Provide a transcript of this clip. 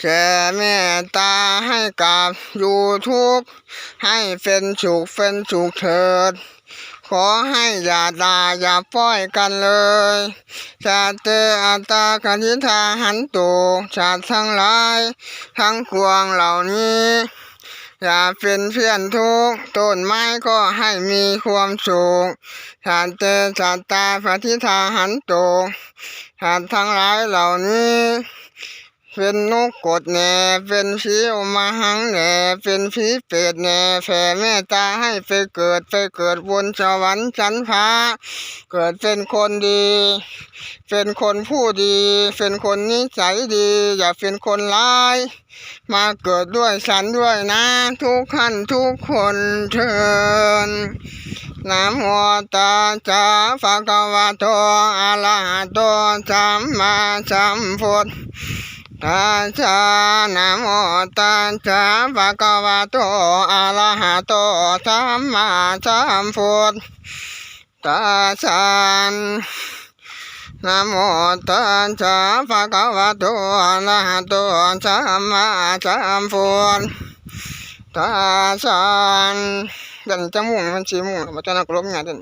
แผ่เมตตาให้กับอยู่ทุกให้เป็นสุขเป็นสุขเถิด ขอให้อย่าด่าอย่าป้อยกันเลยชาติเตอัตตากนิทาหันตุชาติทั้งหลาย ทั้งปวงเหล่านี้ อย่าเป็นเพื่อนทุกต้นไม้ก็ให้มีความสุขชาติเตสัตาปฏิทาหันตุชาติทั้งหลายเหล่านี้ เป็นนกกดแหน่เป็นผีอมาหังแหน่เป็นผีเปรตแหน่แผ่เมตตาให้ไปเกิดไปเกิดบนสวรรค์ชั้นฟ้า เกิดเป็นคนดี เป็นคนผู้ดี เป็นคนนิสัยดี อย่าเป็นคนร้าย มาเกิดด้วยฉันด้วยนะ ทุกขั้นทุกคนเชิญนะโมตัสสะภะคะวะโตอะระหะโตสัมมาสัมพุทธ สสะนะโมตัสสะภะคะวะโตอะระหะโตสัมมาสัมพุทธัสสะนะโมตัสสะภะคะวะโตอะระหะโตสัมมาสัมพุทธัสสะเดินจะมุ่งมันชีมุ่งมันจะนักลบไงเดิน